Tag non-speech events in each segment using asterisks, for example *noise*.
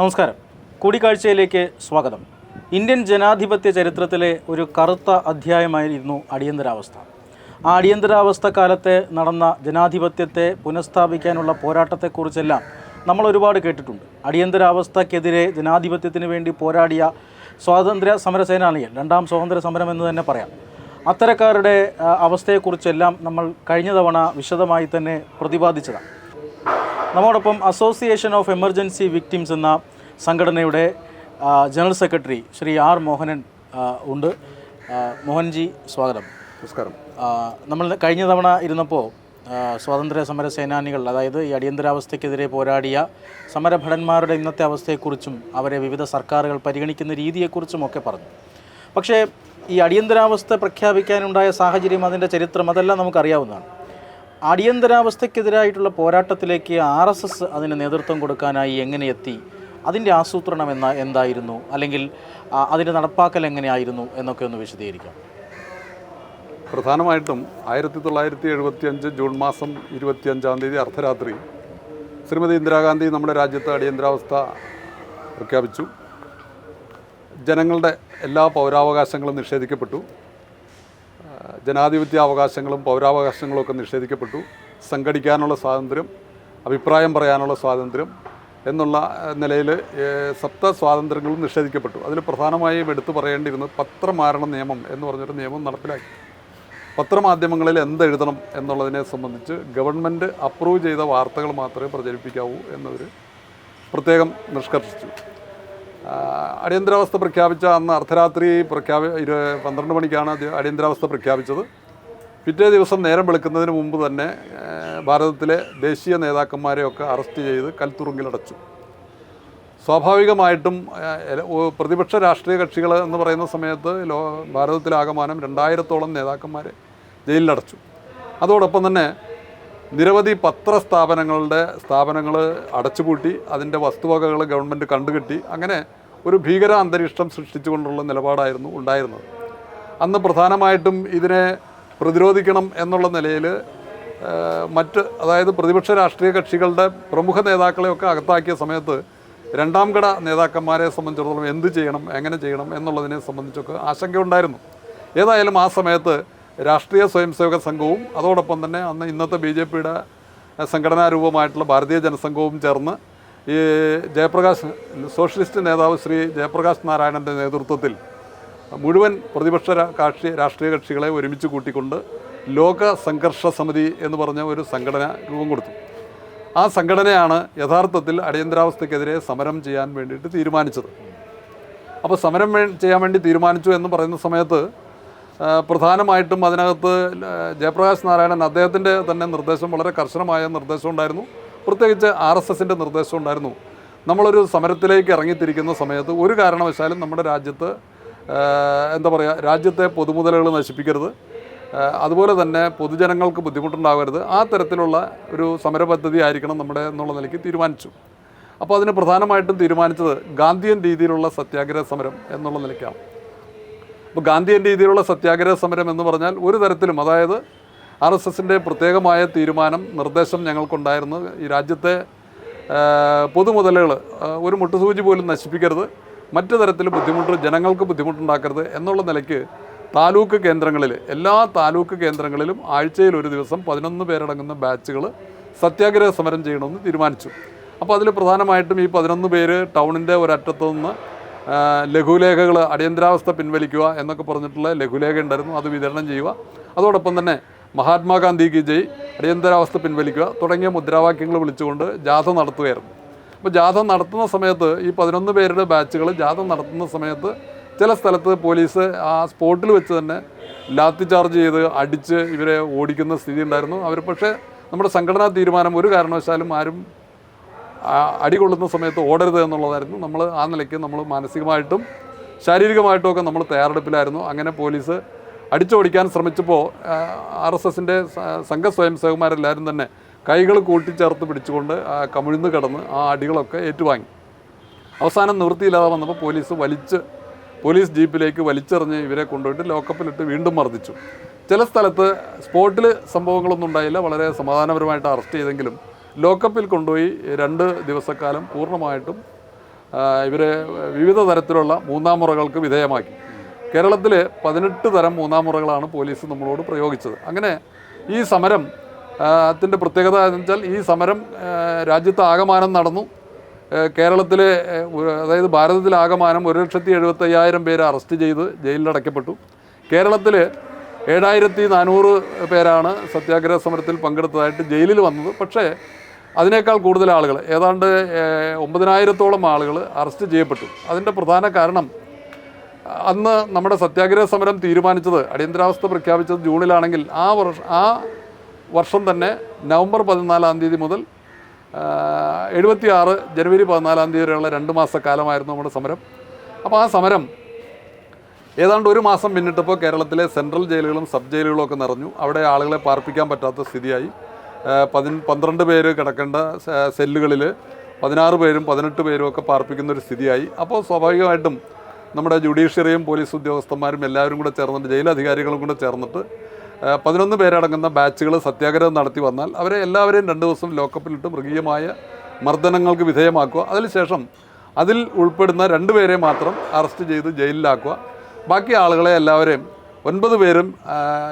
നമസ്കാരം. കൂടിക്കാഴ്ചയിലേക്ക് സ്വാഗതം. ഇന്ത്യൻ ജനാധിപത്യ ചരിത്രത്തിലെ ഒരു കറുത്ത അധ്യായമായിരുന്നു അടിയന്തരാവസ്ഥ. ആ അടിയന്തരാവസ്ഥ കാലത്തെ നടന്ന ജനാധിപത്യത്തെ പുനഃസ്ഥാപിക്കാനുള്ള പോരാട്ടത്തെക്കുറിച്ചെല്ലാം നമ്മൾ ഒരുപാട് കേട്ടിട്ടുണ്ട്. അടിയന്തരാവസ്ഥക്കെതിരെ ജനാധിപത്യത്തിന് വേണ്ടി പോരാടിയ സ്വാതന്ത്ര്യ സമരസേനാനികൾ രണ്ടാം സ്വാതന്ത്ര്യ സമരം എന്ന് തന്നെ പറയാം. അത്തരക്കാരുടെ അവസ്ഥയെക്കുറിച്ചെല്ലാം നമ്മൾ കഴിഞ്ഞ തവണ വിശദമായി തന്നെ പ്രതിപാദിച്ചതാണ്. നമ്മോടൊപ്പം അസോസിയേഷൻ ഓഫ് എമർജൻസി വിക്ടിംസ് എന്ന സംഘടനയുടെ general secretary Shri R Mohanan ഉണ്ട്. മോഹൻജി സ്വാഗതം. നമസ്കാരം. നമ്മൾ കഴിഞ്ഞ തവണ ഇരുന്നപ്പോൾ സ്വാതന്ത്ര്യ സമര സേനാനികൾ അതായത് ഈ അടിയന്തരാവസ്ഥയ്ക്കെതിരെ പോരാടിയ സമരഭടന്മാരുടെ ഇന്നത്തെ അവസ്ഥയെക്കുറിച്ചും അവരെ വിവിധ സർക്കാരുകൾ പരിഗണിക്കുന്ന രീതിയെക്കുറിച്ചും ഒക്കെ പറഞ്ഞു. പക്ഷേ ഈ അടിയന്തരാവസ്ഥ പ്രഖ്യാപിക്കാനുണ്ടായ സാഹചര്യം അതിന്റെ ചരിത്രം അതെല്ലാം നമുക്കറിയാവുന്നതാണ്. അടിയന്തരാവസ്ഥയ്ക്കെതിരായിട്ടുള്ള പോരാട്ടത്തിലേക്ക് ആർ എസ് എസ് അതിന് നേതൃത്വം കൊടുക്കാനായി എങ്ങനെ എത്തി? അതിന്റെ ആസൂത്രണം എന്ന എന്തായിരുന്നു? അല്ലെങ്കിൽ അതിന്റെ നടപ്പാക്കൽ എങ്ങനെയായിരുന്നു? എന്നൊക്കെ ഒന്ന് വിശദീകരിക്കാം. പ്രധാനമായിട്ടും ആയിരത്തി തൊള്ളായിരത്തി എഴുപത്തി അഞ്ച് ജൂൺ മാസം ഇരുപത്തിയഞ്ചാം തീയതി അർദ്ധരാത്രി ശ്രീമതി ഇന്ദിരാഗാന്ധി നമ്മുടെ രാജ്യത്ത് അടിയന്തരാവസ്ഥ പ്രഖ്യാപിച്ചു. ജനങ്ങളുടെ എല്ലാ പൗരാവകാശങ്ങളും നിഷേധിക്കപ്പെട്ടു. ആ, ജനാധിപത്യ അവകാശങ്ങളും പൗരാവകാശങ്ങളും ഒക്കെ നിഷേധിക്കപ്പെട്ടു. സംഘടിക്കാനുള്ള സ്വാതന്ത്ര്യം അഭിപ്രായം പറയാനുള്ള സ്വാതന്ത്ര്യം എന്നുള്ള നിലയിൽ സപ്ത സ്വാതന്ത്ര്യങ്ങളും നിഷേധിക്കപ്പെട്ടു. അതിൽ പ്രധാനമായും എടുത്തു പറയേണ്ടിയിരുന്നത് പത്രമാരണ നിയമം എന്ന് പറഞ്ഞൊരു നിയമം നടപ്പിലാക്കി. പത്രമാധ്യമങ്ങളിൽ എന്തെഴുതണം എന്നുള്ളതിനെ സംബന്ധിച്ച് ഗവൺമെന്റ് അപ്രൂവ് ചെയ്ത വാർത്തകൾ മാത്രമേ പ്രചരിപ്പിക്കാവൂ എന്നവർ പ്രത്യേകം നിഷ്കർഷിച്ചു. അടിയന്തരാവസ്ഥ പ്രഖ്യാപിച്ച അന്ന് അർദ്ധരാത്രി പ്രഖ്യാപി ഇരു പന്ത്രണ്ട് മണിക്കാണ് അടിയന്തരാവസ്ഥ പ്രഖ്യാപിച്ചത്. പിറ്റേ ദിവസം നേരം വെളുക്കുന്നതിന് മുമ്പ് തന്നെ ഭാരതത്തിലെ ദേശീയ നേതാക്കന്മാരെയൊക്കെ അറസ്റ്റ് ചെയ്ത് കൽത്തുറുങ്കിലടച്ചു. സ്വാഭാവികമായിട്ടും പ്രതിപക്ഷ രാഷ്ട്രീയ കക്ഷികൾ എന്ന് പറയുന്ന സമയത്ത് ലോ ഭാരതത്തിലാകമാനം രണ്ടായിരത്തോളം നേതാക്കന്മാരെ ജയിലിലടച്ചു. അതോടൊപ്പം തന്നെ നിരവധി പത്രസ്ഥാപനങ്ങളുടെ സ്ഥാപനങ്ങൾ അടച്ചുപൂട്ടി അതിന്റെ വസ്തുവകകൾ ഗവൺമെന്റ് കണ്ടുകെട്ടി അങ്ങനെ ഒരു ഭീകര അന്തരീക്ഷം സൃഷ്ടിച്ചുകൊണ്ടുള്ള നിലപാടായിരുന്നു ഉണ്ടായിരുന്നത്. അന്ന് പ്രധാനമായിട്ടും ഇതിനെ പ്രതിരോധിക്കണം എന്നുള്ള നിലയിൽ മറ്റ് അതായത് പ്രതിപക്ഷ രാഷ്ട്രീയ കക്ഷികളുടെ പ്രമുഖ നേതാക്കളെയൊക്കെ അകത്താക്കിയ സമയത്ത് രണ്ടാം ഘട നേതാക്കന്മാരെ സംബന്ധിച്ചിടത്തോളം എന്ത് ചെയ്യണം എങ്ങനെ ചെയ്യണം എന്നുള്ളതിനെ സംബന്ധിച്ചൊക്കെ ആശങ്കയുണ്ടായിരുന്നു. ഏതായാലും ആ സമയത്ത് രാഷ്ട്രീയ സ്വയംസേവക സംഘവും അതോടൊപ്പം തന്നെ അന്ന് ഇന്നത്തെ ബി ജെ പിയുടെ സംഘടനാരൂപമായിട്ടുള്ള ഭാരതീയ ജനസംഘവും ചേർന്ന് ഈ ജയപ്രകാശ് സോഷ്യലിസ്റ്റ് നേതാവ് ശ്രീ ജയപ്രകാശ് നാരായണന്റെ നേതൃത്വത്തിൽ മുഴുവൻ പ്രതിപക്ഷ കാക്ഷി രാഷ്ട്രീയ കക്ഷികളെ ഒരുമിച്ച് കൂട്ടിക്കൊണ്ട് ലോക സംഘർഷ സമിതി എന്ന് പറഞ്ഞ ഒരു സംഘടന രൂപം കൊടുത്തു. ആ സംഘടനയാണ് യഥാർത്ഥത്തിൽ അടിയന്തരാവസ്ഥക്കെതിരെ സമരം ചെയ്യാൻ വേണ്ടിയിട്ട് തീരുമാനിച്ചത്. അപ്പോൾ സമരം ചെയ്യാൻ വേണ്ടി തീരുമാനിച്ചു എന്ന് പറയുന്ന സമയത്ത് പ്രധാനമായിട്ടും അതിനകത്ത് ജയപ്രകാശ് നാരായണൻ അദ്ദേഹത്തിന്റെ തന്നെ നിർദ്ദേശം വളരെ കർശനമായ നിർദ്ദേശം ഉണ്ടായിരുന്നു. പ്രത്യേകിച്ച് ആർ എസ് എസിന്റെ നിർദ്ദേശം ഉണ്ടായിരുന്നു. നമ്മളൊരു സമരത്തിലേക്ക് ഇറങ്ങിത്തിരിക്കുന്ന സമയത്ത് ഒരു കാരണവശാലും നമ്മുടെ രാജ്യത്ത് എന്താ പറയുക രാജ്യത്തെ പൊതുമുതലുകൾ നശിപ്പിക്കരുത്. അതുപോലെ തന്നെ പൊതുജനങ്ങൾക്ക് ബുദ്ധിമുട്ടുണ്ടാകരുത് ആ തരത്തിലുള്ള ഒരു സമര പദ്ധതി ആയിരിക്കണം നമ്മുടെ എന്നുള്ള നിലയ്ക്ക് തീരുമാനിച്ചു. അപ്പോൾ അതിന് പ്രധാനമായിട്ടും തീരുമാനിച്ചത് ഗാന്ധിയൻ രീതിയിലുള്ള സത്യാഗ്രഹ സമരം എന്നുള്ള നിലയ്ക്കാണ്. അപ്പോൾ ഗാന്ധിയൻ രീതിയിലുള്ള സത്യാഗ്രഹ സമരം എന്ന് പറഞ്ഞാൽ ഒരു തരത്തിലും അതായത് ആർ എസ് എസിന്റെ പ്രത്യേകമായ തീരുമാനം നിർദ്ദേശം ഞങ്ങൾക്കുണ്ടായിരുന്നു. ഈ രാജ്യത്തെ പൊതുമുതലുകൾ ഒരു മുട്ടുസൂചി പോലും നശിപ്പിക്കരുത്. മറ്റു തരത്തിൽ ബുദ്ധിമുട്ട് ജനങ്ങൾക്ക് ബുദ്ധിമുട്ടുണ്ടാക്കരുത് എന്നുള്ള നിലയ്ക്ക് താലൂക്ക് കേന്ദ്രങ്ങളിൽ എല്ലാ താലൂക്ക് കേന്ദ്രങ്ങളിലും ആഴ്ചയിൽ ഒരു ദിവസം പതിനൊന്ന് പേരടങ്ങുന്ന ബാച്ചുകൾ സത്യാഗ്രഹ സമരം ചെയ്യണമെന്ന് തീരുമാനിച്ചു. അപ്പോൾ അതിൽ പ്രധാനമായിട്ടും ഈ പതിനൊന്ന് പേര് ടൗണിന്റെ ഒരറ്റത്തു നിന്ന് ലഘുലേഖകൾ അടിയന്തരാവസ്ഥ പിൻവലിക്കുക എന്നൊക്കെ പറഞ്ഞിട്ടുള്ള ലഘുലേഖ ഉണ്ടായിരുന്നു. അത് വിതരണം ചെയ്യുക. അതോടൊപ്പം തന്നെ മഹാത്മാഗാന്ധി കി ജയ് അടിയന്തരാവസ്ഥ പിൻവലിക്കുക തുടങ്ങിയ മുദ്രാവാക്യങ്ങൾ വിളിച്ചുകൊണ്ട് ജാഥ നടത്തുകയായിരുന്നു. അപ്പോൾ ജാഥ നടത്തുന്ന സമയത്ത് ഈ പതിനൊന്ന് പേരുടെ ബാച്ചുകൾ ജാഥ നടത്തുന്ന സമയത്ത് ചില സ്ഥലത്ത് പോലീസ് ആ സ്പോട്ടിൽ വെച്ച് തന്നെ ലാത്തി ചാർജ് ചെയ്ത് അടിച്ച് ഇവരെ ഓടിക്കുന്ന സ്ഥിതി ഉണ്ടായിരുന്നു. അവർ പക്ഷേ നമ്മുടെ സംഘടനാ തീരുമാനം ഒരു കാരണവശാലും ആരും അടി അടികൊള്ളുന്ന സമയത്ത് ഓടരുത് എന്നുള്ളതായിരുന്നു. നമ്മൾ ആ നിലയ്ക്ക് നമ്മൾ മാനസികമായിട്ടും ശാരീരികമായിട്ടും ഒക്കെ നമ്മൾ തയ്യാറെടുപ്പിലായിരുന്നു. അങ്ങനെ പോലീസ് അടിച്ചോടിക്കാൻ ശ്രമിച്ചപ്പോൾ ആർ എസ് എസിന്റെ സംഘ സ്വയംസേവകന്മാരെല്ലാവരും തന്നെ കൈകൾ കൂട്ടിച്ചേർത്ത് പിടിച്ചുകൊണ്ട് കമിഴ്ന്ന് കിടന്ന് ആ അടികളൊക്കെ ഏറ്റുവാങ്ങി. അവസാനം നിവൃത്തിയില്ലാതെ വന്നപ്പോൾ പോലീസ് വലിച്ച് പോലീസ് ജീപ്പിലേക്ക് വലിച്ചെറിഞ്ഞ് ഇവരെ കൊണ്ടുപോയിട്ട് ലോക്കപ്പിലിട്ട് വീണ്ടും മർദ്ദിച്ചു. ചില സ്ഥലത്ത് സ്പോട്ടിൽ സംഭവങ്ങളൊന്നും ഉണ്ടായില്ല വളരെ സമാധാനപരമായിട്ട് അറസ്റ്റ് ചെയ്തെങ്കിലും ലോക്കപ്പിൽ കൊണ്ടുപോയി രണ്ട് ദിവസക്കാലം പൂർണമായിട്ടും ഇവരെ വിവിധ തരത്തിലുള്ള മൂന്നാം മുറകൾക്ക് വിധേയമാക്കി. കേരളത്തിൽ പതിനെട്ട് തരം മൂന്നാം മുറകളാണ് പോലീസ് നമ്മളോട് പ്രയോഗിച്ചത്. അങ്ങനെ ഈ സമരം ത്തിന്റെ പ്രത്യേകത എന്ന് വെച്ചാൽ ഈ സമരം രാജ്യത്ത് ആകമാനം നടന്നു. കേരളത്തിലെ അതായത് ഭാരതത്തിലാകമാനം ഒരു ലക്ഷത്തി എഴുപത്തയ്യായിരം പേരെ അറസ്റ്റ് ചെയ്ത് ജയിലിലടയ്ക്കപ്പെട്ടു കേരളത്തിൽ ഏഴായിരത്തി നാനൂറ് പേരാണ് സത്യാഗ്രഹ സമരത്തിൽ പങ്കെടുത്തതായിട്ട് ജയിലിൽ വന്നത്. പക്ഷേ അതിനേക്കാൾ കൂടുതൽ ആളുകൾ ഏതാണ്ട് ഒമ്പതിനായിരത്തോളം ആളുകൾ അറസ്റ്റ് ചെയ്യപ്പെട്ടു. അതിന്റെ പ്രധാന കാരണം അന്ന് നമ്മുടെ സത്യാഗ്രഹ സമരം തീരുമാനിച്ചത് അടിയന്തരാവസ്ഥ പ്രഖ്യാപിച്ചത് ജൂണിലാണെങ്കിൽ ആ വർഷം ആ വർഷം തന്നെ നവംബർ പതിനാലാം തീയതി മുതൽ എഴുപത്തി ആറ് ജനുവരി പതിനാലാം തീയതി വരെയുള്ള രണ്ട് മാസക്കാലമായിരുന്നു നമ്മുടെ സമരം. അപ്പോൾ ആ സമരം ഏതാണ്ട് ഒരു മാസം പിന്നിട്ടപ്പോൾ കേരളത്തിലെ സെൻട്രൽ ജയിലുകളും സബ് ജയിലുകളും ഒക്കെ നിറഞ്ഞു. അവിടെ ആളുകളെ പാർപ്പിക്കാൻ പറ്റാത്ത സ്ഥിതിയായി. പതിൻ പന്ത്രണ്ട് പേര് കിടക്കേണ്ട സെല്ലുകളിൽ പതിനാറ് പേരും പതിനെട്ട് പേരും ഒക്കെ പാർപ്പിക്കുന്ന ഒരു സ്ഥിതിയായി. അപ്പോൾ സ്വാഭാവികമായിട്ടും നമ്മുടെ ജുഡീഷ്യറിയും പോലീസ് ഉദ്യോഗസ്ഥന്മാരും എല്ലാവരും കൂടെ ചേർന്നിട്ട് ജയിലധികാരികളും കൂടെ ചേർന്നിട്ട് പതിനൊന്ന് പേരടങ്ങുന്ന ബാച്ചുകൾ സത്യാഗ്രഹം നടത്തി വന്നാൽ അവരെ എല്ലാവരെയും രണ്ട് ദിവസം ലോക്കപ്പിലിട്ട് മൃഗീയമായ മർദ്ദനങ്ങൾക്ക് വിധേയമാക്കുക. അതിനുശേഷം അതിൽ ഉൾപ്പെടുന്ന രണ്ട് പേരെ മാത്രം അറസ്റ്റ് ചെയ്ത് ജയിലിലാക്കുക. ബാക്കി ആളുകളെ എല്ലാവരെയും ഒൻപത് പേരും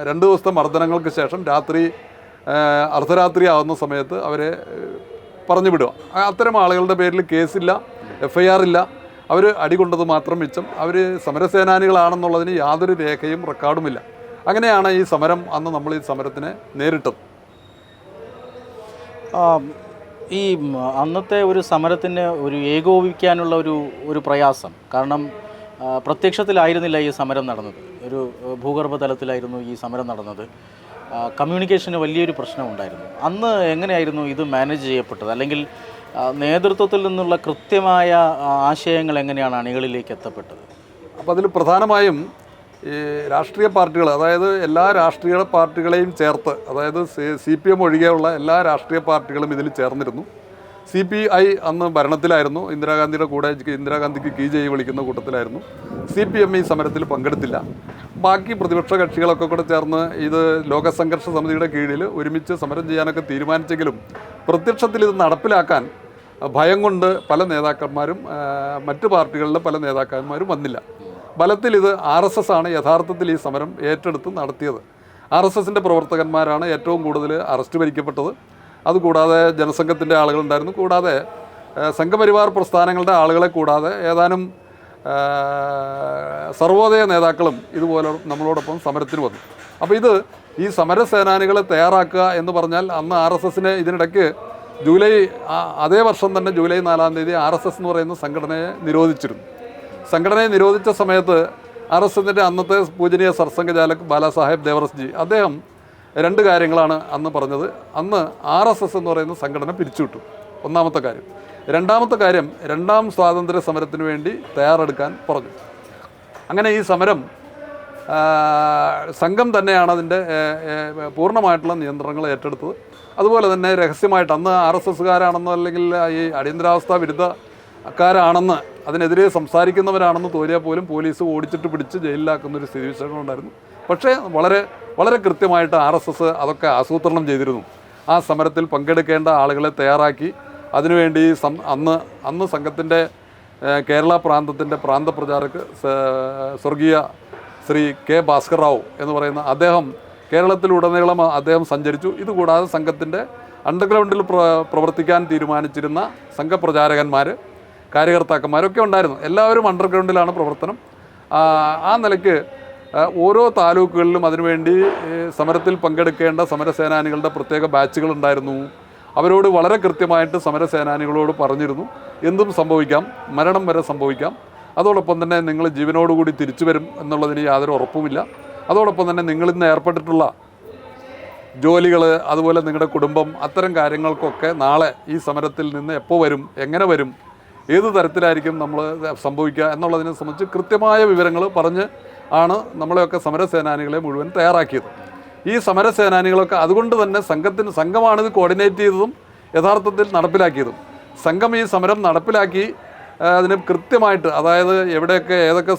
രണ്ട് ദിവസത്തെ മർദ്ദനങ്ങൾക്ക് ശേഷം രാത്രി അർദ്ധരാത്രി ആവുന്ന സമയത്ത് അവരെ പറഞ്ഞു വിടുക അത്തരം ആളുകളുടെ പേരിൽ കേസില്ല എഫ് ഐ ആർ ഇല്ല. അവർ അടികൊണ്ടത് മാത്രം മിച്ചം. അവർ സമരസേനാനികളാണെന്നുള്ളതിന് യാതൊരു രേഖയും റെക്കോർഡുമില്ല. അങ്ങനെയാണ് ഈ സമരം അന്ന് നമ്മൾ ഈ സമരത്തിനെ നേരിട്ടത്. ഈ അന്നത്തെ ഒരു സമരത്തിന് ഒരു ഏകോപിക്കാനുള്ള ഒരു ഒരു പ്രയാസം. കാരണം പ്രത്യക്ഷത്തിലായിരുന്നില്ല ഈ സമരം നടന്നത്. ഒരു ഭൂഗർഭ തലത്തിലായിരുന്നു ഈ സമരം നടന്നത്. കമ്മ്യൂണിക്കേഷന് വലിയൊരു പ്രശ്നമുണ്ടായിരുന്നു. അന്ന് എങ്ങനെയായിരുന്നു ഇത് മാനേജ് ചെയ്യപ്പെട്ടത്? അല്ലെങ്കിൽ നേതൃത്വത്തിൽ നിന്നുള്ള കൃത്യമായ ആശയങ്ങൾ എങ്ങനെയാണ് അണികളിലേക്ക് എത്തപ്പെട്ടത്? അപ്പോൾ അതിൽ പ്രധാനമായും ഈ രാഷ്ട്രീയ പാർട്ടികൾ അതായത് എല്ലാ രാഷ്ട്രീയ പാർട്ടികളെയും ചേർത്ത് അതായത് സി പി എം ഒഴികെയുള്ള എല്ലാ രാഷ്ട്രീയ പാർട്ടികളും ഇതിൽ ചേർന്നിരുന്നു. സി പി ഐ അന്ന് ഭരണത്തിലായിരുന്നു. ഇന്ദിരാഗാന്ധിയുടെ കൂടെ ഇന്ദിരാഗാന്ധിക്ക് കീ ചെയ്ത് വിളിക്കുന്ന കൂട്ടത്തിലായിരുന്നു. സി പി എം ഈ സമരത്തിൽ പങ്കെടുത്തില്ല. ബാക്കി പ്രതിപക്ഷ കക്ഷികളൊക്കെ കൂടെ ചേർന്ന് ഇത് ലോകസംഘർഷ സമിതിയുടെ കീഴിൽ ഒരുമിച്ച് സമരം ചെയ്യാനൊക്കെ തീരുമാനിച്ചെങ്കിലും പ്രത്യക്ഷത്തിൽ ഇത് നടപ്പിലാക്കാൻ ഭയം കൊണ്ട് പല നേതാക്കന്മാരും മറ്റു പാർട്ടികളിലെ പല നേതാക്കന്മാരും വന്നില്ല. ബലത്തിൽ ഇത് ആർ എസ് എസ് ആണ് യഥാർത്ഥത്തിൽ ഈ സമരം ഏറ്റെടുത്ത് നടത്തിയത്. ആർ എസ് എസിന്റെ പ്രവർത്തകന്മാരാണ് ഏറ്റവും കൂടുതൽ അറസ്റ്റ് വരിക്കപ്പെട്ടത് അതുകൂടാതെ ജനസംഘത്തിന്റെ ആളുകളുണ്ടായിരുന്നു. കൂടാതെ സംഘപരിവാർ പ്രസ്ഥാനങ്ങളുടെ ആളുകളെ കൂടാതെ ഏതാനും സർവോദയ നേതാക്കളും ഇതുപോലെ നമ്മളോടൊപ്പം സമരത്തിന് വന്നു. അപ്പോൾ ഇത് ഈ സമരസേനാനികളെ തയ്യാറാക്കുക എന്ന് പറഞ്ഞാൽ അന്ന് ആർ എസ് എസിനെ ഇതിനിടയ്ക്ക് ജൂലൈ അതേ വർഷം തന്നെ ജൂലൈ നാലാം തീയതി ആർ എസ് എസ് എന്ന് പറയുന്ന സംഘടനയെ നിരോധിച്ചിരുന്നു. സംഘടനയെ നിരോധിച്ച സമയത്ത് ആർ എസ് എസിന്റെ അന്നത്തെ പൂജനീയ സർസംഘചാലക് ബാലാസാഹേബ് ദേവറസ്ജി അദ്ദേഹം രണ്ട് കാര്യങ്ങളാണ് അന്ന് പറഞ്ഞത്. അന്ന് ആർ എസ് എസ് എന്ന് പറയുന്ന സംഘടന പിരിച്ചുവിട്ടു. ഒന്നാമത്തെ കാര്യം. രണ്ടാമത്തെ കാര്യം രണ്ടാം സ്വാതന്ത്ര്യ സമരത്തിന് വേണ്ടി തയ്യാറെടുക്കാൻ പറഞ്ഞു. അങ്ങനെ ഈ സമരം സംഘം തന്നെയാണ് അതിന്റെ പൂർണമായിട്ടുള്ള നിയന്ത്രണങ്ങൾ ഏറ്റെടുത്തത്. അതുപോലെ തന്നെ രഹസ്യമായിട്ട് അന്ന് ആർ എസ് എസ്സുകാരാണെന്നോ അല്ലെങ്കിൽ ഈ അടിയന്തരാവസ്ഥ വിരുദ്ധക്കാരാണെന്ന് അതിനെതിരെ സംസാരിക്കുന്നവരാണെന്ന് തോന്നിയാൽ പോലും പോലീസ് ഓടിച്ചിട്ട് പിടിച്ച് ജയിലിലാക്കുന്ന ഒരു സ്ഥിതിവിശേഷം ഉണ്ടായിരുന്നു പക്ഷേ വളരെ വളരെ കൃത്യമായിട്ട് ആർ എസ് എസ് അതൊക്കെ ആസൂത്രണം ചെയ്തിരുന്നു. ആ സമരത്തിൽ പങ്കെടുക്കേണ്ട ആളുകളെ തയ്യാറാക്കി. അതിനുവേണ്ടി സം അന്ന് അന്ന് സംഘത്തിന്റെ കേരള പ്രാന്തത്തിന്റെ പ്രാന്തപ്രചാരക് പ്രചാരക് സ്വർഗീയ ശ്രീ കെ ഭാസ്കർ റാവു എന്ന് പറയുന്ന അദ്ദേഹം കേരളത്തിലുടനീളം അദ്ദേഹം സഞ്ചരിച്ചു. ഇതുകൂടാതെ സംഘത്തിന്റെ അണ്ടർഗ്രൗണ്ടിൽ പ്ര പ്രവർത്തിക്കാൻ തീരുമാനിച്ചിരുന്ന സംഘപ്രചാരകന്മാർ കാര്യകർത്താക്കന്മാരൊക്കെ ഉണ്ടായിരുന്നു. എല്ലാവരും അണ്ടർഗ്രൗണ്ടിലാണ് പ്രവർത്തനം. ആ, നിലയ്ക്ക് ഓരോ താലൂക്കുകളിലും അതിനുവേണ്ടി സമരത്തിൽ പങ്കെടുക്കേണ്ട സമരസേനാനികളുടെ പ്രത്യേക ബാച്ചുകൾ ഉണ്ടായിരുന്നു അവരോട് വളരെ കൃത്യമായിട്ട് സമരസേനാനികളോട് പറഞ്ഞിരുന്നു. എന്തും സംഭവിക്കാം മരണം വരെ സംഭവിക്കാം. അതോടൊപ്പം തന്നെ നിങ്ങൾ ജീവനോടുകൂടി തിരിച്ചു വരും എന്നുള്ളതിന് യാതൊരു ഉറപ്പുമില്ല. അതോടൊപ്പം തന്നെ നിങ്ങളിന്ന് ഏർപ്പെട്ടിട്ടുള്ള ജോലികൾ അതുപോലെ നിങ്ങളുടെ കുടുംബം അത്തരം കാര്യങ്ങൾക്കൊക്കെ നാളെ ഈ സമരത്തിൽ നിന്ന് എപ്പോൾ വരും എങ്ങനെ വരും ഏത് തരത്തിലായിരിക്കും നമ്മൾ സംഭവിക്കുക എന്നുള്ളതിനെ സംബന്ധിച്ച് കൃത്യമായ വിവരങ്ങൾ പറഞ്ഞ് ആണ് നമ്മളെയൊക്കെ സമരസേനാനികളെ മുഴുവൻ തയ്യാറാക്കിയത്. ഈ സമരസേനാനികളൊക്കെ അതുകൊണ്ട് തന്നെ സംഘത്തിന് സംഘമാണിത് കോർഡിനേറ്റ് ചെയ്തതും യഥാർത്ഥത്തിൽ നടപ്പിലാക്കിയതും. സംഘം ഈ സമരം നടപ്പിലാക്കി അതിന് കൃത്യമായിട്ട് അതായത് എവിടെയൊക്കെ ഏതൊക്കെ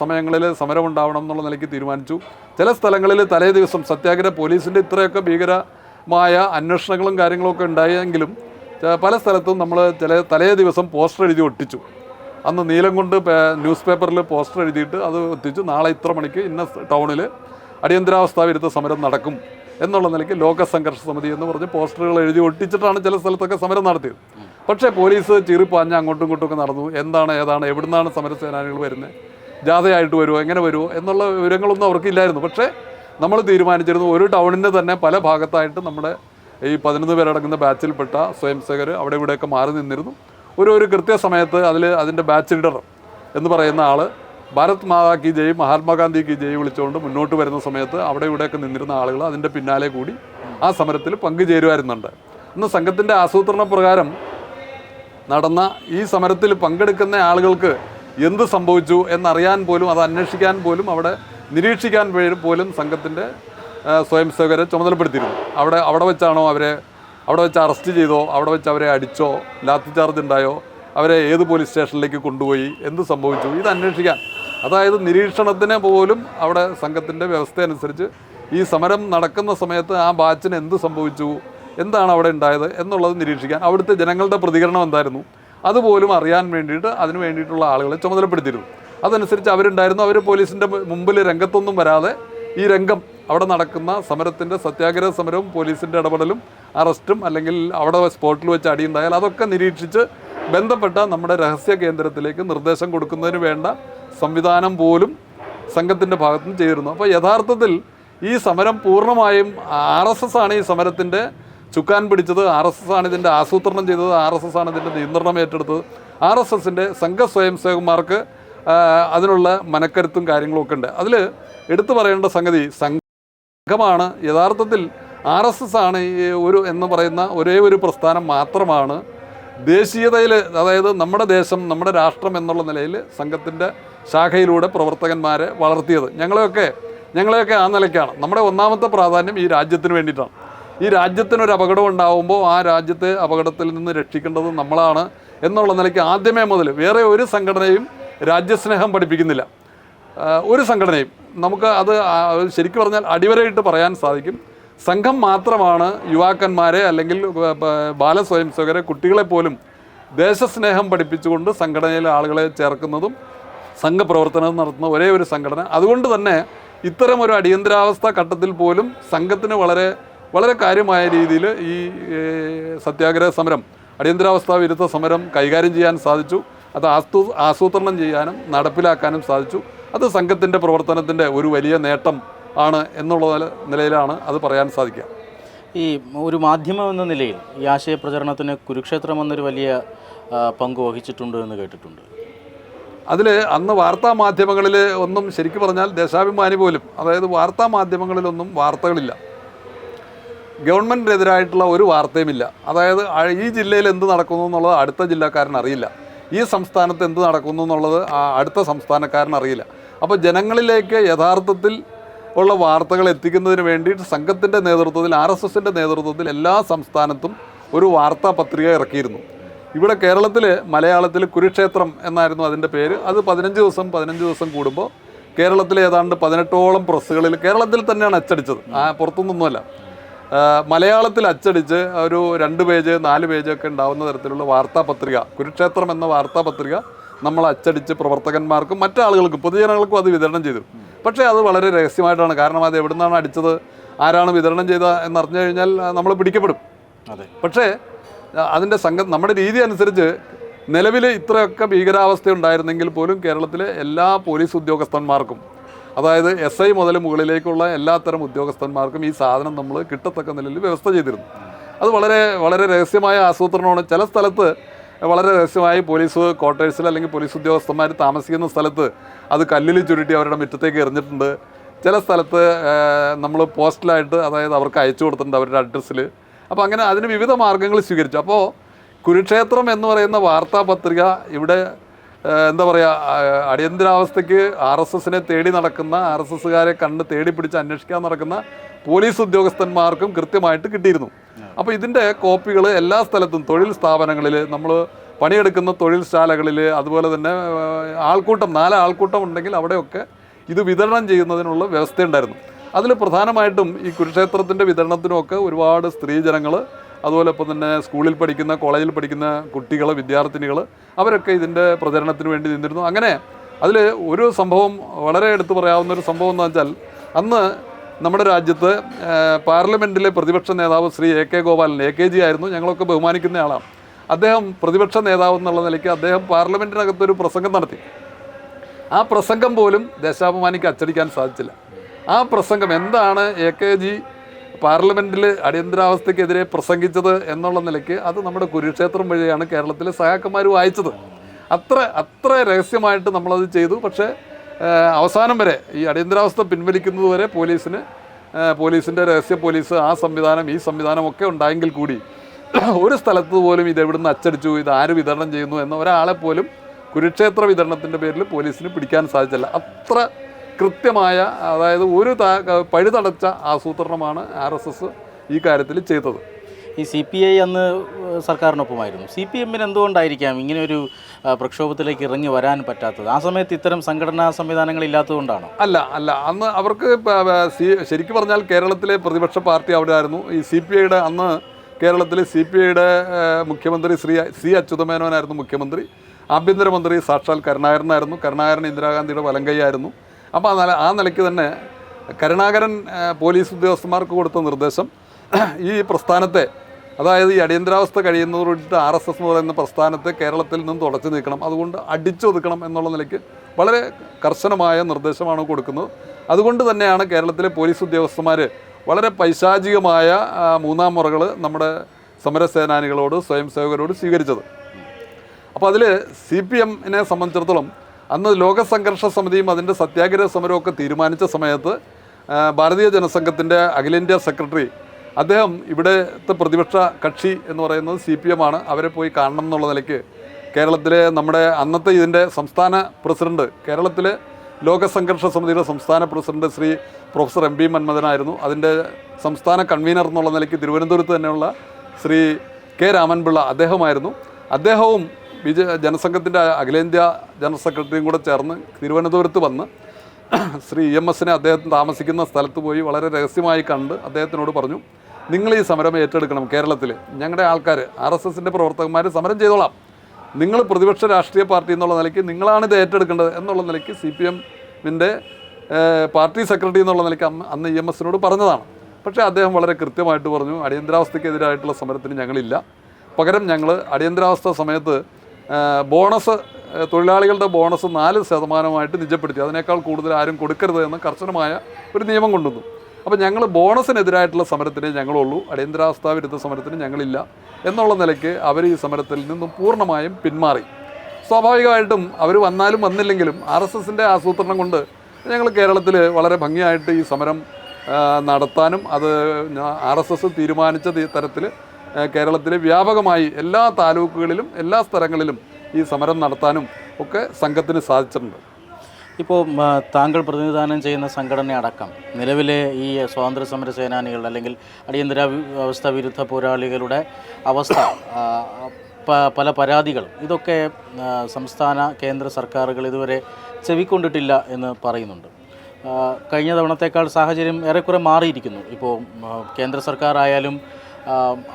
സമയങ്ങളിൽ സമരം ഉണ്ടാവണം എന്നുള്ള നിലയ്ക്ക് തീരുമാനിച്ചു. ചില സ്ഥലങ്ങളിൽ തലേ ദിവസം സത്യാഗ്രഹ പോലീസിന്റെ ഇത്രയൊക്കെ ഭീകരമായ അന്വേഷണങ്ങളും കാര്യങ്ങളൊക്കെ ഉണ്ടായെങ്കിലും പല സ്ഥലത്തും നമ്മൾ ചില തലേ ദിവസം പോസ്റ്റർ എഴുതി ഒട്ടിച്ചു. അന്ന് നീലം കൊണ്ട് ന്യൂസ് പേപ്പറിൽ പോസ്റ്റർ എഴുതിയിട്ട് അത് എത്തിച്ചു. നാളെ ഇത്ര മണിക്ക് ഇന്ന ടൗണിൽ അടിയന്തരാവസ്ഥ വിരുദ്ധ സമരം നടക്കും എന്നുള്ള നിലയ്ക്ക് ലോക സംഘർഷ സമിതി എന്ന് പറഞ്ഞ് പോസ്റ്ററുകൾ എഴുതി ഒട്ടിച്ചിട്ടാണ് ചില സ്ഥലത്തൊക്കെ സമരം നടത്തിയത്. പക്ഷേ പോലീസ് ചീറിപ്പാഞ്ഞ് അങ്ങോട്ടും ഇങ്ങോട്ടും നടന്നു. എന്താണ് ഏതാണ് എവിടുന്നാണ് സമരസേനാനികൾ വരുന്നത്? ജാഥയായിട്ട് വരുമോ എങ്ങനെ വരുമോ എന്നുള്ള വിവരങ്ങളൊന്നും അവർക്കില്ലായിരുന്നു. പക്ഷേ നമ്മൾ തീരുമാനിച്ചിരുന്നു ഒരു ടൗണിന്റെ തന്നെ പല ഭാഗത്തായിട്ട് നമ്മുടെ ഈ പതിനൊന്ന് പേരടങ്ങുന്ന ബാച്ചിൽപ്പെട്ട സ്വയംസേവകർ അവിടെ ഇവിടെയൊക്കെ മാറി നിന്നിരുന്നു. ഒരു ഒരു കൃത്യസമയത്ത് അതിൽ അതിന്റെ ബാച്ച് ലീഡർ എന്ന് പറയുന്ന ആൾ ഭാരത് മാതാ കി ജയ് മഹാത്മാഗാന്ധി കി ജയ് വിളിച്ചുകൊണ്ട് മുന്നോട്ട് വരുന്ന സമയത്ത് അവിടെ ഇവിടെയൊക്കെ നിന്നിരുന്ന ആളുകൾ അതിന്റെ പിന്നാലെ കൂടി ആ സമരത്തിൽ പങ്കുചേരുമായിരുന്നുണ്ട് ഇന്ന് സംഘത്തിന്റെ ആസൂത്രണ പ്രകാരം നടന്ന ഈ സമരത്തിൽ പങ്കെടുക്കുന്ന ആളുകൾക്ക് എന്ത് സംഭവിച്ചു എന്നറിയാൻ പോലും അത് അന്വേഷിക്കാൻ പോലും അവിടെ നിരീക്ഷിക്കാൻ പോലും സംഘത്തിന്റെ സ്വയംസേവകരെ ചുമതലപ്പെടുത്തിയിരുന്നു. അവിടെ അവിടെ വെച്ചാണോ അവരെ അവിടെ വെച്ച് അറസ്റ്റ് ചെയ്തോ അവിടെ വെച്ച് അവരെ അടിച്ചോ ലാത്തി ചാർജ് ഉണ്ടായോ അവരെ ഏത് പോലീസ് സ്റ്റേഷനിലേക്ക് കൊണ്ടുപോയി എന്ത് സംഭവിച്ചു ഇത് അന്വേഷിക്കാൻ. അതായത് നിരീക്ഷണത്തിന് പോലും അവിടെ സംഘത്തിന്റെ വ്യവസ്ഥ അനുസരിച്ച് ഈ സമരം നടക്കുന്ന സമയത്ത് ആ ബാച്ചിന് എന്ത് സംഭവിച്ചു എന്താണ് അവിടെ ഉണ്ടായത് എന്നുള്ളത് നിരീക്ഷിക്കാൻ അവിടുത്തെ ജനങ്ങളുടെ പ്രതികരണം എന്തായിരുന്നു അതുപോലും അറിയാൻ വേണ്ടിയിട്ട് അതിന് വേണ്ടിയിട്ടുള്ള ആളുകളെ ചുമതലപ്പെടുത്തിയിരുന്നു. അതനുസരിച്ച് അവരുണ്ടായിരുന്നു അവർ പോലീസിന്റെ മുമ്പിൽ രംഗത്തൊന്നും വരാതെ ഈ രംഗം അവിടെ നടക്കുന്ന സമരത്തിന്റെ സത്യാഗ്രഹ സമരവും പോലീസിന്റെ ഇടപെടലും അറസ്റ്റും അല്ലെങ്കിൽ അവിടെ സ്പോട്ടിൽ വെച്ച് അടിയുണ്ടായാൽ അതൊക്കെ നിരീക്ഷിച്ച് ബന്ധപ്പെട്ട നമ്മുടെ രഹസ്യ കേന്ദ്രത്തിലേക്ക് നിർദ്ദേശം കൊടുക്കുന്നതിന് വേണ്ട സംവിധാനം പോലും സംഘത്തിന്റെ ഭാഗത്തു നിന്ന് ചെയ്തിരുന്നു. അപ്പോൾ യഥാർത്ഥത്തിൽ ഈ സമരം പൂർണമായും ആർ എസ് എസ് ആണ് ഈ സമരത്തിന്റെ ചുക്കാൻ പിടിച്ചത് ആർ എസ് എസ് ആണ് ഇതിന്റെ ആസൂത്രണം ചെയ്തത് ആർ എസ് എസ് ആണ് ഇതിന്റെ നിയന്ത്രണം ഏറ്റെടുത്തത്. ആർ എസ് എസിന്റെ സംഘ സ്വയം സേവകന്മാർക്ക് അതിനുള്ള മനക്കരുത്തും കാര്യങ്ങളും ഒക്കെ ഉണ്ട്. അതിൽ എടുത്തു പറയേണ്ട സംഗതി സംഘമാണ്. യഥാർത്ഥത്തിൽ ആർ എസ് എസ് ആണ് ഈ ഒരു എന്ന് പറയുന്ന ഒരേ ഒരു പ്രസ്ഥാനം മാത്രമാണ്. ദേശീയതയിൽ അതായത് നമ്മുടെ ദേശം നമ്മുടെ രാഷ്ട്രം എന്നുള്ള നിലയിൽ സംഘത്തിന്റെ ശാഖയിലൂടെ പ്രവർത്തകന്മാരെ വളർത്തിയത്. ഞങ്ങളെയൊക്കെ ഞങ്ങളെയൊക്കെ ആ നിലയ്ക്കാണ്. നമ്മുടെ ഒന്നാമത്തെ പ്രാധാന്യം ഈ രാജ്യത്തിന് വേണ്ടിയിട്ടാണ്. ഈ രാജ്യത്തിനൊരു അപകടം ഉണ്ടാവുമ്പോൾ ആ രാജ്യത്തെ അപകടത്തിൽ നിന്ന് രക്ഷിക്കേണ്ടത് നമ്മളാണ് എന്നുള്ള നിലയ്ക്ക് ആദ്യമേ മുതൽ വേറെ ഒരു സംഘടനയും രാജ്യസ്നേഹം പഠിപ്പിക്കുന്നില്ല. ഒരു സംഘടനയും നമുക്ക് അത് ശരിക്കും പറഞ്ഞാൽ അടിവരയിട്ട് പറയാൻ സാധിക്കും. സംഘം മാത്രമാണ് യുവാക്കന്മാരെ അല്ലെങ്കിൽ ബാലസ്വയം സേവകരെ കുട്ടികളെ പോലും ദേശസ്നേഹം പഠിപ്പിച്ചുകൊണ്ട് സംഘടനയിലെ ആളുകളെ ചേർക്കുന്നതും സംഘപ്രവർത്തനം നടത്തുന്ന ഒരേ ഒരു സംഘടന. അതുകൊണ്ട് തന്നെ ഇത്തരം ഒരു അടിയന്തരാവസ്ഥ ഘട്ടത്തിൽ പോലും സംഘത്തിന് വളരെ വളരെ കാര്യമായ രീതിയിൽ ഈ സത്യാഗ്രഹ സമരം അടിയന്തരാവസ്ഥ വിരുദ്ധ സമരം കൈകാര്യം ചെയ്യാൻ സാധിച്ചു. അത് ആസ്തു ആസൂത്രണം ചെയ്യാനും നടപ്പിലാക്കാനും സാധിച്ചു. അത് സംഘത്തിന്റെ പ്രവർത്തനത്തിന്റെ ഒരു വലിയ നേട്ടം ആണ് എന്നുള്ള നിലയിലാണ് അത് പറയാൻ സാധിക്കുക. ഈ ഒരു മാധ്യമം എന്ന നിലയിൽ ഈ ആശയപ്രചരണത്തിന് കുരുക്ഷേത്രം എന്നൊരു വലിയ പങ്ക് വഹിച്ചിട്ടുണ്ട് എന്ന് കേട്ടിട്ടുണ്ട്. അതിൽ അന്ന് വാർത്താ മാധ്യമങ്ങളിൽ ഒന്നും ശരിക്കും പറഞ്ഞാൽ ദേശാഭിമാനി പോലും അതായത് വാർത്താ മാധ്യമങ്ങളിലൊന്നും വാർത്തകളില്ല. ഗവൺമെന്റിനെതിരായിട്ടുള്ള ഒരു വാർത്തയുമില്ല. അതായത് ഈ ജില്ലയിൽ എന്ത് നടക്കുന്നു എന്നുള്ളത് അടുത്ത ജില്ലക്കാരൻ അറിയില്ല. ഈ സംസ്ഥാനത്ത് എന്ത് നടക്കുന്നു എന്നുള്ളത് ആ അടുത്ത സംസ്ഥാനക്കാരൻ അറിയില്ല. അപ്പോൾ ജനങ്ങളിലേക്ക് യഥാർത്ഥത്തിൽ ഉള്ള വാർത്തകൾ എത്തിക്കുന്നതിന് വേണ്ടിയിട്ട് സംഘത്തിന്റെ നേതൃത്വത്തിൽ ആർ എസ് എസിന്റെ നേതൃത്വത്തിൽ എല്ലാ സംസ്ഥാനത്തും ഒരു വാർത്താ പത്രിക ഇറക്കിയിരുന്നു. ഇവിടെ കേരളത്തിൽ മലയാളത്തിൽ കുരുക്ഷേത്രം എന്നായിരുന്നു അതിന്റെ പേര്. അത് പതിനഞ്ച് ദിവസം പതിനഞ്ച് ദിവസം കൂടുമ്പോൾ കേരളത്തിലെ ഏതാണ്ട് പതിനെട്ടോളം പ്രസ്സുകളിൽ കേരളത്തിൽ തന്നെയാണ് അച്ചടിച്ചത്. ആ പുറത്തുനിന്നൊന്നുമല്ല. മലയാളത്തിൽ അച്ചടിച്ച് ഒരു രണ്ട് പേജ് നാല് പേജ് ഒക്കെ ഉണ്ടാവുന്ന തരത്തിലുള്ള വാർത്താപത്രിക കുരുക്ഷേത്രം എന്ന വാർത്താ പത്രിക നമ്മൾ അച്ചടിച്ച് പ്രവർത്തകന്മാർക്കും മറ്റാളുകൾക്കും പൊതുജനങ്ങൾക്കും അത് വിതരണം ചെയ്തു. പക്ഷേ അത് വളരെ രഹസ്യമായിട്ടാണ്. കാരണം അത് എവിടെ നിന്നാണ് അടിച്ചത് ആരാണ് വിതരണം ചെയ്ത എന്നറിഞ്ഞു കഴിഞ്ഞാൽ നമ്മൾ പിടിക്കപ്പെടും. അതെ. പക്ഷേ അതിന്റെ സംഘം നമ്മുടെ രീതി അനുസരിച്ച് നിലവിൽ ഇത്രയൊക്കെ ഭീകരാവസ്ഥ ഉണ്ടായിരുന്നെങ്കിൽ പോലും കേരളത്തിലെ എല്ലാ പോലീസ് ഉദ്യോഗസ്ഥന്മാർക്കും അതായത് എസ് ഐ മുതൽ മുകളിലേക്കുള്ള എല്ലാത്തരം ഉദ്യോഗസ്ഥന്മാർക്കും ഈ സാധനം നമ്മൾ കിട്ടത്തക്ക നിലയിൽ വ്യവസ്ഥ ചെയ്തിരുന്നു. അത് വളരെ വളരെ രഹസ്യമായ ആസൂത്രണമാണ്. ചില സ്ഥലത്ത് വളരെ രഹസ്യമായി പോലീസ് ക്വാർട്ടേഴ്സിൽ അല്ലെങ്കിൽ പോലീസ് ഉദ്യോഗസ്ഥന്മാർ താമസിക്കുന്ന സ്ഥലത്ത് അത് കല്ലിൽ ചുരുട്ടി അവരുടെ മുറ്റത്തേക്ക് എറിഞ്ഞിട്ടുണ്ട്. ചില സ്ഥലത്ത് നമ്മൾ പോസ്റ്റലായിട്ട് അതായത് അവർക്ക് അയച്ചു കൊടുത്തിട്ടുണ്ട് അവരുടെ അഡ്രസ്സിൽ. അപ്പോൾ അങ്ങനെ അതിന് വിവിധ മാർഗങ്ങൾ സ്വീകരിച്ചു. അപ്പോൾ കുരുക്ഷേത്രം എന്ന് പറയുന്ന വാർത്താപത്രിക ഇവിടെ എന്താ പറയുക അടിയന്തരാവസ്ഥയ്ക്ക് ആർ എസ് എസിനെ തേടി നടക്കുന്ന ആർ എസ് എസ്സുകാരെ കണ്ട് തേടി പിടിച്ച് അന്വേഷിക്കാൻ നടക്കുന്ന പോലീസ് ഉദ്യോഗസ്ഥന്മാർക്കും കൃത്യമായിട്ട് കിട്ടിയിരുന്നു. അപ്പോൾ ഇതിന്റെ കോപ്പികൾ എല്ലാ സ്ഥലത്തും തൊഴിൽ സ്ഥാപനങ്ങളിൽ നമ്മൾ പണിയെടുക്കുന്ന തൊഴിൽ ശാലകളിൽ അതുപോലെ തന്നെ ആൾക്കൂട്ടം നാല് ആൾക്കൂട്ടം ഉണ്ടെങ്കിൽ അവിടെയൊക്കെ ഇത് വിതരണം ചെയ്യുന്നതിനുള്ള വ്യവസ്ഥയുണ്ടായിരുന്നു. അതിൽ പ്രധാനമായിട്ടും ഈ കുരുക്ഷേത്രത്തിന്റെ വിതരണത്തിനുമൊക്കെ ഒരുപാട് സ്ത്രീജനങ്ങൾ അതുപോലെ ഇപ്പം തന്നെ സ്കൂളിൽ പഠിക്കുന്ന കോളേജിൽ പഠിക്കുന്ന കുട്ടികൾ വിദ്യാർത്ഥിനികൾ അവരൊക്കെ ഇതിന്റെ പ്രചരണത്തിന് വേണ്ടി നിന്നിരുന്നു. അങ്ങനെ അതിൽ ഒരു സംഭവം വളരെ എടുത്തു പറയാവുന്ന ഒരു സംഭവം എന്ന് വെച്ചാൽ അന്ന് നമ്മുടെ രാജ്യത്ത് പാർലമെന്റിലെ പ്രതിപക്ഷ നേതാവ് Shri A K Gopalan A K G ആയിരുന്നു. ഞങ്ങളൊക്കെ ബഹുമാനിക്കുന്ന ആളാണ്. അദ്ദേഹം പ്രതിപക്ഷ നേതാവ് എന്നുള്ള നിലയ്ക്ക് അദ്ദേഹം പാർലമെന്റിനകത്തൊരു പ്രസംഗം നടത്തി. ആ പ്രസംഗം പോലും ദേശാഭിമാനിക്ക് അച്ചടിക്കാൻ സാധിച്ചില്ല. ആ പ്രസംഗം എന്താണ് എ കെ ജി പാർലമെന്റിൽ അടിയന്തരാവസ്ഥയ്ക്കെതിരെ പ്രസംഗിച്ചത് എന്നുള്ള നിലയ്ക്ക് അത് നമ്മുടെ കുരുക്ഷേത്രം വഴിയാണ് കേരളത്തിലെ സഹാക്കന്മാർ വായിച്ചത്. അത്ര അത്ര രഹസ്യമായിട്ട് നമ്മളത് ചെയ്തു. പക്ഷേ അവസാനം വരെ ഈ അടിയന്തരാവസ്ഥ പിൻവലിക്കുന്നത് വരെ പോലീസിന് പോലീസിന്റെ രഹസ്യ പോലീസ് ആ സംവിധാനം ഈ സംവിധാനം ഒക്കെ ഉണ്ടായെങ്കിൽ കൂടി *clears throat* ഒരു സ്ഥലത്ത് പോലും ഇത് എവിടുന്ന് അച്ചടിച്ചു ഇത് ആര് വിതരണം ചെയ്യുന്നു എന്ന ഒരാളെ പോലും കുരുക്ഷേത്ര വിതരണത്തിന്റെ പേരിൽ പോലീസിന് പിടിക്കാൻ സാധിച്ചില്ല. അത്ര കൃത്യമായ അതായത് ഒരു പഴുതടച്ച ആസൂത്രണമാണ് ആർ എസ് എസ് ഈ കാര്യത്തിൽ ചെയ്തത്. ഈ സി പി ഐ അന്ന് സർക്കാരിനൊപ്പമായിരുന്നു. സി പി എമ്മിന് എന്തുകൊണ്ടായിരിക്കാം ഇങ്ങനെ ഒരു പ്രക്ഷോഭത്തിലേക്ക് ഇറങ്ങി വരാൻ പറ്റാത്തത്? ആ സമയത്ത് ഇത്തരം സംഘടനാ സംവിധാനങ്ങൾ ഇല്ലാത്തതുകൊണ്ടാണോ? അല്ല അല്ല. അന്ന് അവർക്ക് ശരിക്കും പറഞ്ഞാൽ കേരളത്തിലെ പ്രതിപക്ഷ പാർട്ടി അവിടെ ആയിരുന്നു ഈ സി പി ഐയുടെ അന്ന് കേരളത്തിലെ സി പി ഐയുടെ മുഖ്യമന്ത്രി ശ്രീ സി അച്യുതമേനോനായിരുന്നു മുഖ്യമന്ത്രി. ആഭ്യന്തരമന്ത്രി സാക്ഷാൽ കരുണാകരനായിരുന്നു. കരുണാകരൻ ഇന്ദിരാഗാന്ധിയുടെ വലങ്കൈയായിരുന്നു അപ്പോൾ ആ ആ നിലയ്ക്ക് തന്നെ കരുണാകരൻ പോലീസ് ഉദ്യോഗസ്ഥന്മാർക്ക് കൊടുത്ത നിർദ്ദേശം ഈ പ്രസ്ഥാനത്തെ അതായത് ഈ അടിയന്തരാവസ്ഥ കഴിയുന്നതോടുകൂടിയിട്ട് ആർ എസ് എസ് എന്ന് പറയുന്ന പ്രസ്ഥാനത്തെ കേരളത്തിൽ നിന്ന് തുടച്ചു നീക്കണം. അതുകൊണ്ട് അടിച്ചൊതുക്കണം എന്നുള്ള നിലയ്ക്ക് വളരെ കർശനമായ നിർദ്ദേശമാണ് കൊടുക്കുന്നത്. അതുകൊണ്ട് തന്നെയാണ് കേരളത്തിലെ പോലീസ് ഉദ്യോഗസ്ഥന്മാർ വളരെ പൈശാചികമായ മൂന്നാം മുറകൾ നമ്മുടെ സമരസേനാനികളോട് സ്വയം സേവകരോട് സ്വീകരിച്ചത്. അപ്പോൾ അതിൽ സി പി എമ്മിനെ സംബന്ധിച്ചിടത്തോളം അന്ന് ലോക സംഘർഷ സമിതിയും അതിന്റെ സത്യാഗ്രഹ സമരവും ഒക്കെ തീരുമാനിച്ച സമയത്ത് ഭാരതീയ ജനസംഘത്തിന്റെ അഖിലേന്ത്യാ സെക്രട്ടറി അദ്ദേഹം ഇവിടുത്തെ പ്രതിപക്ഷ കക്ഷി എന്ന് പറയുന്നത് സി പി എം ആണ്. അവരെ പോയി കാണണം എന്നുള്ള നിലയ്ക്ക് കേരളത്തിലെ നമ്മുടെ അന്നത്തെ ഇതിന്റെ സംസ്ഥാന പ്രസിഡന്റ് കേരളത്തിലെ ലോക സംഘർഷ സമിതിയുടെ സംസ്ഥാന president Shri professor M P മന്മഥനായിരുന്നു അതിന്റെ സംസ്ഥാന കൺവീനർ എന്നുള്ള നിലയ്ക്ക് തിരുവനന്തപുരത്ത് തന്നെയുള്ള ശ്രീ കെ രാമൻപിള്ള അദ്ദേഹമായിരുന്നു. അദ്ദേഹവും ബി ജെ ജനസംഘത്തിന്റെ അഖിലേന്ത്യാ ജനറൽ സെക്രട്ടറിയും കൂടെ ചേർന്ന് തിരുവനന്തപുരത്ത് വന്ന് ശ്രീ ഇ എം എസിനെ അദ്ദേഹത്തിന് താമസിക്കുന്ന സ്ഥലത്ത് പോയി വളരെ രഹസ്യമായി കണ്ട് അദ്ദേഹത്തിനോട് പറഞ്ഞു നിങ്ങൾ ഈ സമരം ഏറ്റെടുക്കണം കേരളത്തിൽ. ഞങ്ങളുടെ ആൾക്കാർ ആർ എസ് എസിന്റെ പ്രവർത്തകന്മാർ സമരം ചെയ്തോളാം. നിങ്ങൾ പ്രതിപക്ഷ രാഷ്ട്രീയ പാർട്ടി എന്നുള്ള നിലയ്ക്ക് നിങ്ങളാണ് ഇത് ഏറ്റെടുക്കേണ്ടത് എന്നുള്ള നിലയ്ക്ക് സി പി എമ്മിന്റെ പാർട്ടി സെക്രട്ടറി എന്നുള്ള നിലയ്ക്ക് അന്ന് ഇ എം എസിനോട് പറഞ്ഞതാണ്. പക്ഷേ അദ്ദേഹം വളരെ കൃത്യമായിട്ട് പറഞ്ഞു അടിയന്തരാവസ്ഥയ്ക്കെതിരായിട്ടുള്ള സമരത്തിന് ഞങ്ങളില്ല. പകരം ഞങ്ങൾ അടിയന്തരാവസ്ഥ സമയത്ത് ബോണസ് തൊഴിലാളികളുടെ ബോണസ് നാല് ശതമാനമായിട്ട് നിജപ്പെടുത്തി. അതിനേക്കാൾ കൂടുതൽ ആരും കൊടുക്കരുത് എന്ന് കർശനമായ ഒരു നിയമം കൊണ്ടുവന്നു. അപ്പോൾ ഞങ്ങൾ ബോണസിനെതിരായിട്ടുള്ള സമരത്തിന് ഞങ്ങളുള്ളൂ. അടിയന്തരാവസ്ഥ വിരുദ്ധ സമരത്തിന് ഞങ്ങളില്ല. എന്നുള്ള നിലയ്ക്ക് അവർ ഈ സമരത്തിൽ നിന്നും പൂർണമായും പിന്മാറി. സ്വാഭാവികമായിട്ടും അവർ വന്നാലും വന്നില്ലെങ്കിലും ആർ എസ് എസിന്റെ ആസൂത്രണം കൊണ്ട് ഞങ്ങൾ കേരളത്തിൽ വളരെ ഭംഗിയായിട്ട് ഈ സമരം നടത്താനും അത് ആർ എസ് എസ് തീരുമാനിച്ച തരത്തിൽ കേരളത്തിൽ വ്യാപകമായി എല്ലാ താലൂക്കുകളിലും എല്ലാ സ്ഥലങ്ങളിലും ഈ സമരം നടത്താനും ഒക്കെ സംഘത്തിന് സാധിച്ചിട്ടുണ്ട്. ഇപ്പോൾ താങ്കൾ പ്രതിനിധാനം ചെയ്യുന്ന സംഘടന അടക്കം നിലവിലെ ഈ സ്വാതന്ത്ര്യ സമര സേനാനികൾ അല്ലെങ്കിൽ അടിയന്തരാവസ്ഥ വിരുദ്ധ പോരാളികളുടെ അവസ്ഥ പല പരാതികൾ ഇതൊക്കെ സംസ്ഥാന കേന്ദ്ര സർക്കാരുകൾ ഇതുവരെ ചെവിക്കൊണ്ടിട്ടില്ല എന്ന് പറയുന്നുണ്ട്. കഴിഞ്ഞ തവണത്തേക്കാൾ സാഹചര്യം ഏറെക്കുറെ മാറിയിരിക്കുന്നു. ഇപ്പോൾ കേന്ദ്ര സർക്കാർ ആയാലും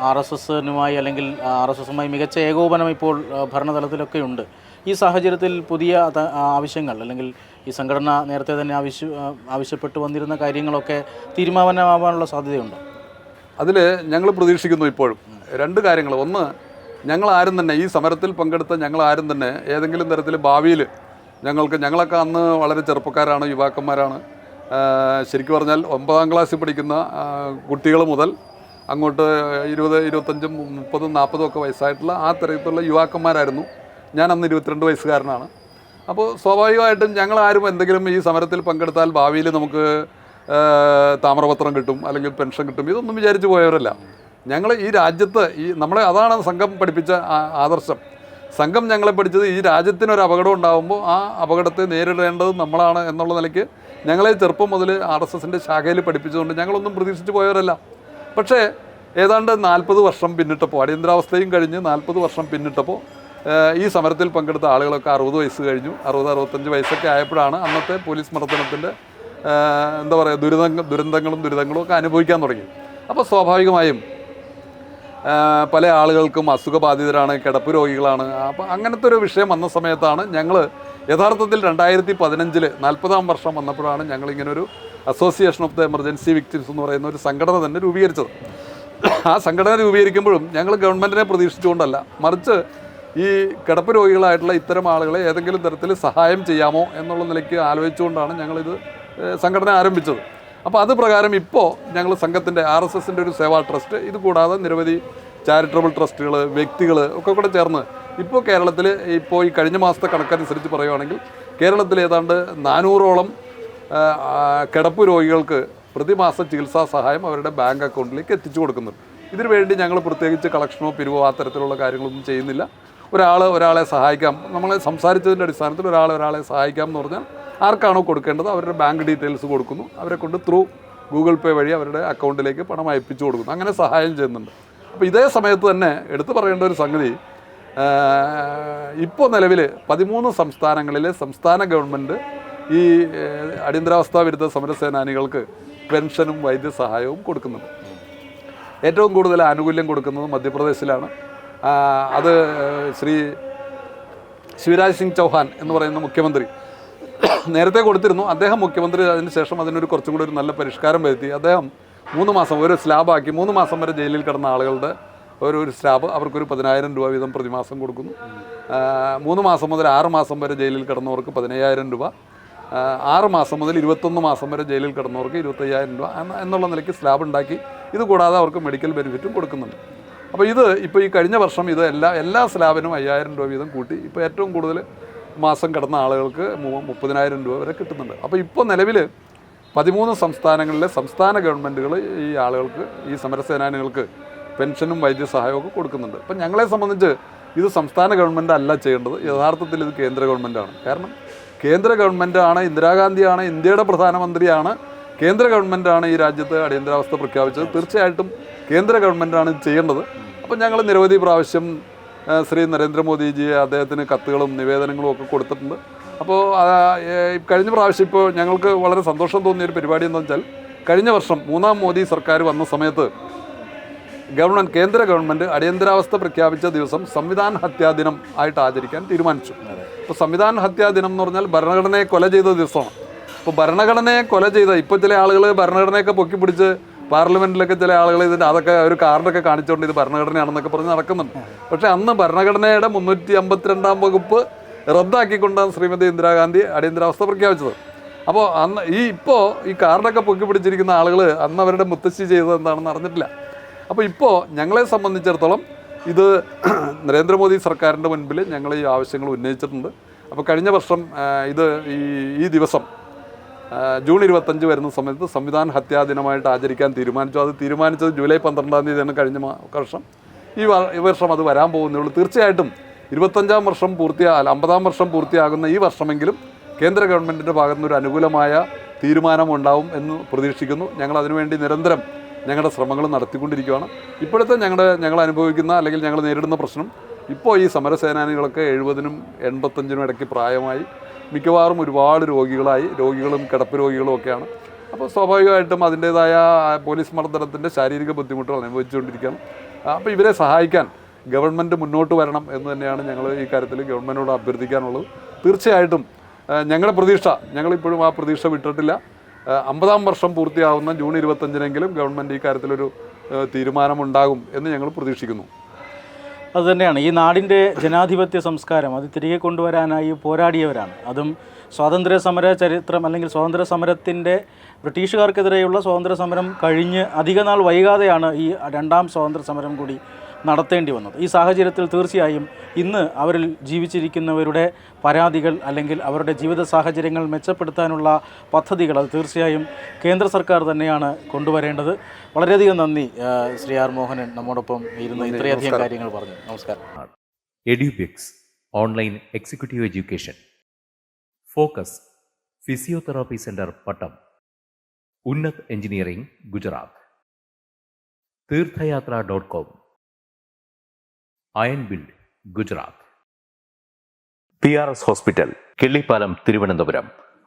ആർ എസ് എസിനുമായി അല്ലെങ്കിൽ ആർ എസ് എസുമായി മികച്ച ഏകോപനം ഇപ്പോൾ ഭരണതലത്തിലൊക്കെ ഉണ്ട്. ഈ സാഹചര്യത്തിൽ പുതിയ ആവശ്യങ്ങൾ അല്ലെങ്കിൽ ഈ സംഘടന നേരത്തെ തന്നെ ആവശ്യ ആവശ്യപ്പെട്ട് വന്നിരുന്ന കാര്യങ്ങളൊക്കെ തീരുമാനമാവാനുള്ള സാധ്യതയുണ്ട്? അതിൽ ഞങ്ങൾ പ്രതീക്ഷിക്കുന്നു ഇപ്പോഴും. രണ്ട് കാര്യങ്ങൾ ഒന്ന് ഞങ്ങൾ ആരും തന്നെ ഈ സമരത്തിൽ പങ്കെടുത്ത ഞങ്ങൾ ആരും തന്നെ ഏതെങ്കിലും തരത്തിൽ ഭാവിയിൽ ഞങ്ങൾക്ക് ഞങ്ങളൊക്കെ അന്ന് വളരെ ചെറുപ്പക്കാരാണ് യുവാക്കന്മാരാണ്. ശരിക്കും പറഞ്ഞാൽ ഒമ്പതാം ക്ലാസ്സിൽ പഠിക്കുന്ന കുട്ടികൾ മുതൽ അങ്ങോട്ട് ഇരുപത് ഇരുപത്തഞ്ചും മുപ്പതും നാൽപ്പതും ഒക്കെ വയസ്സായിട്ടുള്ള ആ തരത്തിലുള്ള യുവാക്കന്മാരായിരുന്നു. ഞാൻ അന്ന് ഇരുപത്തിരണ്ട് വയസ്സുകാരനാണ്. അപ്പോൾ സ്വാഭാവികമായിട്ടും ഞങ്ങൾ ആരും എന്തെങ്കിലും ഈ സമരത്തിൽ പങ്കെടുത്താൽ ഭാവിയിൽ നമുക്ക് താമരപത്രം കിട്ടും അല്ലെങ്കിൽ പെൻഷൻ കിട്ടും. ഇതൊന്നും വിചാരിച്ചു പോയവരല്ല. ഞങ്ങൾ ഈ രാജ്യത്ത് ഈ നമ്മളെ അതാണ് സംഘം പഠിപ്പിച്ച ആദർശം. സംഘം ഞങ്ങളെ പഠിച്ചത് ഈ രാജ്യത്തിനൊരു അപകടം ഉണ്ടാകുമ്പോൾ ആ അപകടത്തെ നേരിടേണ്ടത് നമ്മളാണ് എന്നുള്ള നിലയ്ക്ക് ഞങ്ങളെ ചെറുപ്പം മുതൽ ആർ എസ് എസിന്റെ ശാഖയിൽ പഠിപ്പിച്ചതുകൊണ്ട് ഞങ്ങളൊന്നും പ്രതീക്ഷിച്ച് പോയവരല്ല. പക്ഷേ ഏതാണ്ട് നാൽപ്പത് വർഷം പിന്നിട്ടപ്പോൾ അടിയന്തരാവസ്ഥയും കഴിഞ്ഞ് നാൽപ്പത് വർഷം പിന്നിട്ടപ്പോൾ ഈ സമരത്തിൽ പങ്കെടുത്ത ആളുകളൊക്കെ അറുപത് വയസ്സ് കഴിഞ്ഞു. അറുപത് അറുപത്തഞ്ച് വയസ്സൊക്കെ ആയപ്പോഴാണ് അന്നത്തെ പോലീസ് മർദ്ദനത്തിന്റെ എന്താ പറയുക ദുരിതങ്ങൾ ദുരന്തങ്ങളും ദുരിതങ്ങളും ഒക്കെ അനുഭവിക്കാൻ തുടങ്ങി. അപ്പോൾ സ്വാഭാവികമായും പല ആളുകൾക്കും അസുഖബാധിതരാണ് കിടപ്പ് രോഗികളാണ്. അപ്പോൾ അങ്ങനത്തെ ഒരു വിഷയം വന്ന സമയത്താണ് ഞങ്ങൾ യഥാർത്ഥത്തിൽ രണ്ടായിരത്തി പതിനഞ്ചിൽ നാൽപ്പതാം വർഷം വന്നപ്പോഴാണ് ഞങ്ങൾ ഇങ്ങനൊരു association of the emergency victims എന്ന് പറയുന്ന ഒരു സംഘടന തന്നെ രൂപീകരിച്ചത്. ആ സംഘടന രൂപീകരിക്കുമ്പോഴും ഞങ്ങൾ ഗവൺമെന്റിനെ പ്രതീക്ഷിച്ചുകൊണ്ടല്ല മറിച്ച് ഈ കിടപ്പ് രോഗികളായിട്ടുള്ള ഇത്തരം ആളുകളെ ഏതെങ്കിലും തരത്തിൽ സഹായം ചെയ്യാമോ എന്നുള്ള നിലയ്ക്ക് ആലോചിച്ചുകൊണ്ടാണ് ഞങ്ങളിത് സംഘടന ആരംഭിച്ചത്. അപ്പോൾ അത് പ്രകാരം ഇപ്പോൾ ഞങ്ങൾ സംഘത്തിന്റെ ആർ എസ് എസിന്റെ ഒരു സേവാ ട്രസ്റ്റ് ഇത് കൂടാതെ നിരവധി ചാരിറ്റബിൾ ട്രസ്റ്റുകൾ വ്യക്തികൾ ഒക്കെ കൂടെ ചേർന്ന് ഇപ്പോൾ കേരളത്തിൽ ഇപ്പോൾ ഈ കഴിഞ്ഞ മാസത്തെ കണക്കനുസരിച്ച് പറയുവാണെങ്കിൽ കേരളത്തിൽ ഏതാണ്ട് നാനൂറോളം കിടപ്പ് രോഗികൾക്ക് പ്രതിമാസ ചികിത്സാ സഹായം അവരുടെ ബാങ്ക് അക്കൗണ്ടിലേക്ക് എത്തിച്ചു കൊടുക്കുന്നുണ്ട്. ഇതിനു വേണ്ടി ഞങ്ങൾ പ്രത്യേകിച്ച് കളക്ഷനോ പിരിവോ ആ തരത്തിലുള്ള കാര്യങ്ങളൊന്നും ചെയ്യുന്നില്ല. ഒരാൾ ഒരാളെ സഹായിക്കാം. നമ്മൾ സംസാരിച്ചതിന്റെ അടിസ്ഥാനത്തിൽ ഒരാൾ ഒരാളെ സഹായിക്കാം എന്ന് പറഞ്ഞാൽ ആർക്കാണോ കൊടുക്കേണ്ടത് അവരുടെ ബാങ്ക് ഡീറ്റെയിൽസ് കൊടുക്കുന്നു. അവരെ കൊണ്ട് ത്രൂ ഗൂഗിൾ പേ വഴി അവരുടെ അക്കൗണ്ടിലേക്ക് പണം അയപ്പിച്ചു കൊടുക്കുന്നു. അങ്ങനെ സഹായം ചെയ്യുന്നുണ്ട്. അപ്പോൾ ഇതേ സമയത്ത് തന്നെ എടുത്തു പറയേണ്ട ഒരു സംഗതി ഇപ്പോൾ നിലവിൽ പതിമൂന്ന് സംസ്ഥാനങ്ങളിലെ സംസ്ഥാന ഗവൺമെന്റ് ഈ അടിയന്തരാവസ്ഥാ വിരുദ്ധ സമരസേനാനികൾക്ക് പെൻഷനും വൈദ്യസഹായവും കൊടുക്കുന്നുണ്ട്. ഏറ്റവും കൂടുതൽ ആനുകൂല്യം കൊടുക്കുന്നത് മധ്യപ്രദേശിലാണ്. അത് ശ്രീ ശിവരാജ് സിംഗ് ചൗഹാൻ എന്ന് പറയുന്ന മുഖ്യമന്ത്രി നേരത്തെ കൊടുത്തിരുന്നു. അദ്ദേഹം മുഖ്യമന്ത്രി അതിന് ശേഷം അതിനൊരു കുറച്ചും കൂടി ഒരു നല്ല പരിഷ്കാരം വരുത്തി. അദ്ദേഹം മൂന്ന് മാസം ഒരു സ്ലാബാക്കി മൂന്ന് മാസം വരെ ജയിലിൽ കിടന്ന ആളുകളുടെ ഒരു ഒരു സ്ലാബ് അവർക്കൊരു പതിനായിരം രൂപ വീതം പ്രതിമാസം കൊടുക്കുന്നു. മൂന്ന് മാസം മുതൽ ആറ് മാസം വരെ ജയിലിൽ കിടന്നവർക്ക് പതിനയ്യായിരം രൂപ. ആറ് മാസം മുതൽ ഇരുപത്തൊന്ന് മാസം വരെ ജയിലിൽ കിടന്നവർക്ക് ഇരുപത്തയ്യായിരം രൂപ എന്ന- എന്നുള്ള നിലയ്ക്ക് സ്ലാബ് ഉണ്ടാക്കി. ഇത് കൂടാതെ അവർക്ക് മെഡിക്കൽ ബെനിഫിറ്റും കൊടുക്കുന്നുണ്ട്. അപ്പോൾ ഇത് ഇപ്പോൾ ഈ കഴിഞ്ഞ വർഷം ഇത് എല്ലാ എല്ലാ സ്ലാബിനും അയ്യായിരം രൂപ വീതം കൂട്ടി ഇപ്പോൾ ഏറ്റവും കൂടുതൽ മാസം കിടന്ന ആളുകൾക്ക് മുപ്പതിനായിരം രൂപ വരെ കിട്ടുന്നുണ്ട്. അപ്പോൾ ഇപ്പോൾ നിലവിൽ പതിമൂന്ന് സംസ്ഥാനങ്ങളിലെ സംസ്ഥാന ഗവൺമെന്റുകൾ ഈ ആളുകൾക്ക് ഈ സമരസേനാനികൾക്ക് പെൻഷനും വൈദ്യസഹായവും ഒക്കെ കൊടുക്കുന്നുണ്ട്. അപ്പം ഞങ്ങളെ സംബന്ധിച്ച് ഇത് സംസ്ഥാന ഗവൺമെന്റ് അല്ല ചെയ്യേണ്ടത്. യഥാർത്ഥത്തിൽ ഇത് കേന്ദ്ര ഗവൺമെന്റാണ് കാരണം കേന്ദ്ര ഗവൺമെന്റാണ് ഇന്ദിരാഗാന്ധിയാണ് ഇന്ത്യയുടെ പ്രധാനമന്ത്രിയാണ് കേന്ദ്ര ഗവൺമെന്റാണ് ഈ രാജ്യത്ത് അടിയന്തരാവസ്ഥ പ്രഖ്യാപിച്ചത്. തീർച്ചയായിട്ടും കേന്ദ്ര ഗവൺമെന്റാണ് ചെയ്യേണ്ടത്. അപ്പം ഞങ്ങൾ നിരവധി പ്രാവശ്യം ശ്രീ നരേന്ദ്രമോദിജിയെ അദ്ദേഹത്തിന് കത്തുകളും നിവേദനങ്ങളും ഒക്കെ കൊടുത്തിട്ടുണ്ട്. അപ്പോൾ കഴിഞ്ഞ പ്രാവശ്യം ഇപ്പോൾ ഞങ്ങൾക്ക് വളരെ സന്തോഷം തോന്നിയ ഒരു പരിപാടി എന്താണെന്ന് വെച്ചാൽ കഴിഞ്ഞ വർഷം മൂന്നാം മോദി സർക്കാർ വന്ന സമയത്ത് ഗവൺമെന്റ് കേന്ദ്ര ഗവൺമെന്റ് അടിയന്തരാവസ്ഥ പ്രഖ്യാപിച്ച ദിവസം സംവിധാൻ ഹത്യാ ദിനം ആയിട്ട് ആചരിക്കാൻ തീരുമാനിച്ചു. അപ്പോൾ സംവിധാൻ ഹത്യാ ദിനം എന്ന് പറഞ്ഞാൽ ഭരണഘടനയെ കൊല ചെയ്ത ദിവസമാണ്. അപ്പോൾ ഭരണഘടനയെ കൊല ചെയ്ത ഇപ്പോൾ ചില ആളുകൾ ഭരണഘടനയൊക്കെ പൊക്കി പിടിച്ച് പാർലമെന്റിലൊക്കെ ചില ആളുകൾ ഇതിന്റെ അതൊക്കെ ഒരു കാർഡൊക്കെ കാണിച്ചുകൊണ്ട് ഇത് ഭരണഘടനയാണെന്നൊക്കെ പറഞ്ഞ് നടക്കുന്നുണ്ട്. പക്ഷേ അന്ന് ഭരണഘടനയുടെ മുന്നൂറ്റി അമ്പത്തിരണ്ടാം വകുപ്പ് റദ്ദാക്കിക്കൊണ്ടാണ് ശ്രീമതി ഇന്ദിരാഗാന്ധി അടിയന്തരാവസ്ഥ പ്രഖ്യാപിച്ചത്. അപ്പോൾ അന്ന് ഈ ഇപ്പോൾ ഈ കാർഡൊക്കെ പൊക്കി പിടിച്ചിരിക്കുന്ന ആളുകൾ അന്ന് അവരുടെ മുത്തശ്ശി ചെയ്തത് എന്താണെന്ന് അറിഞ്ഞിട്ടില്ല. അപ്പോൾ ഇപ്പോൾ ഞങ്ങളെ സംബന്ധിച്ചിടത്തോളം ഇത് നരേന്ദ്രമോദി സർക്കാരിന്റെ മുൻപിൽ ഞങ്ങൾ ഈ ആവശ്യങ്ങൾ ഉന്നയിച്ചിട്ടുണ്ട്. അപ്പോൾ കഴിഞ്ഞ വർഷം ഇത് ഈ ഈ ദിവസം ജൂൺ ഇരുപത്തഞ്ച് വരുന്ന സമയത്ത് സംവിധാൻ ഹത്യാ ദിനമായിട്ട് ആചരിക്കാൻ തീരുമാനിച്ചു. അത് തീരുമാനിച്ചത് ജൂലൈ പന്ത്രണ്ടാം തീയതിയാണ് കഴിഞ്ഞ വർഷം. ഈ വർഷം അത് വരാൻ പോകുന്നേ ഉള്ളൂ. തീർച്ചയായിട്ടും ഇരുപത്തഞ്ചാം വർഷം പൂർത്തിയാ അമ്പതാം വർഷം പൂർത്തിയാകുന്ന ഈ വർഷമെങ്കിലും കേന്ദ്ര ഗവൺമെന്റിന്റെ ഭാഗത്തു നിന്ന് ഒരു അനുകൂലമായ തീരുമാനമുണ്ടാവും എന്ന് പ്രതീക്ഷിക്കുന്നു. ഞങ്ങൾ അതിനുവേണ്ടി നിരന്തരം ഞങ്ങളുടെ ശ്രമങ്ങൾ നടത്തിക്കൊണ്ടിരിക്കുകയാണ്. ഇപ്പോഴത്തെ ഞങ്ങളുടെ ഞങ്ങൾ അനുഭവിക്കുന്ന അല്ലെങ്കിൽ ഞങ്ങൾ നേരിടുന്ന പ്രശ്നം ഇപ്പോൾ ഈ സമരസേനാനികളൊക്കെ എഴുപതിനും എൺപത്തഞ്ചിനും ഇടയ്ക്ക് പ്രായമായി മിക്കവാറും ഒരുപാട് രോഗികളായി രോഗികളും കിടപ്പ് രോഗികളും ഒക്കെയാണ്. അപ്പോൾ സ്വാഭാവികമായിട്ടും അതിന്റേതായ പോലീസ് മർദ്ദനത്തിന്റെ ശാരീരിക ബുദ്ധിമുട്ടുകൾ അനുഭവിച്ചുകൊണ്ടിരിക്കുകയാണ്. അപ്പോൾ ഇവരെ സഹായിക്കാൻ ഗവൺമെന്റ് മുന്നോട്ട് വരണം എന്ന് തന്നെയാണ് ഞങ്ങൾ ഈ കാര്യത്തിൽ ഗവൺമെന്റിനോട് അഭ്യർത്ഥിക്കാനുള്ളത്. തീർച്ചയായിട്ടും ഞങ്ങളുടെ പ്രതീക്ഷ ഞങ്ങളിപ്പോഴും ആ പ്രതീക്ഷ വിട്ടിട്ടില്ല. അമ്പതാം വർഷം പൂർത്തിയാവുന്ന ജൂൺ ഇരുപത്തഞ്ചിനെങ്കിലും ഗവൺമെന്റ് ഈ കാര്യത്തിലൊരു തീരുമാനമുണ്ടാകും എന്ന് ഞങ്ങൾ പ്രതീക്ഷിക്കുന്നു. അതുതന്നെയാണ്. ഈ നാടിന്റെ ജനാധിപത്യ സംസ്കാരം അത് തിരികെ കൊണ്ടുവരാനായി പോരാടിയവരാണ്. അതും സ്വാതന്ത്ര്യ സമര ചരിത്രം അല്ലെങ്കിൽ സ്വാതന്ത്ര്യ സമരത്തിന്റെ ബ്രിട്ടീഷുകാർക്കെതിരെയുള്ള സ്വാതന്ത്ര്യ സമരം കഴിഞ്ഞ് അധിക നാൾ വൈകാതെയാണ് ഈ രണ്ടാം സ്വാതന്ത്ര്യ സമരം കൂടി നടത്തേണ്ടി വന്നത്. ഈ സാഹചര്യത്തിൽ തീർച്ചയായും ഇന്ന് അവരിൽ ജീവിച്ചിരിക്കുന്നവരുടെ പരാതികൾ അല്ലെങ്കിൽ അവരുടെ ജീവിത സാഹചര്യങ്ങൾ മെച്ചപ്പെടുത്താനുള്ള പദ്ധതികൾ അത് തീർച്ചയായും കേന്ദ്ര സർക്കാർ തന്നെയാണ് കൊണ്ടുവരേണ്ടത്. വളരെയധികം നന്ദി ശ്രീ ആർ മോഹനൻ നമ്മോടൊപ്പം ഇരുന്ന് ഇത്രയധികം കാര്യങ്ങൾ പറഞ്ഞു. നമസ്കാരം. Edubix online executive education. Focus physiotherapy centre Pattom. Unnat engineering Gujarat. Theerthayatra dot com. Iron build Gujarat. P R S hospital Killipalam Thiruvananthapuram.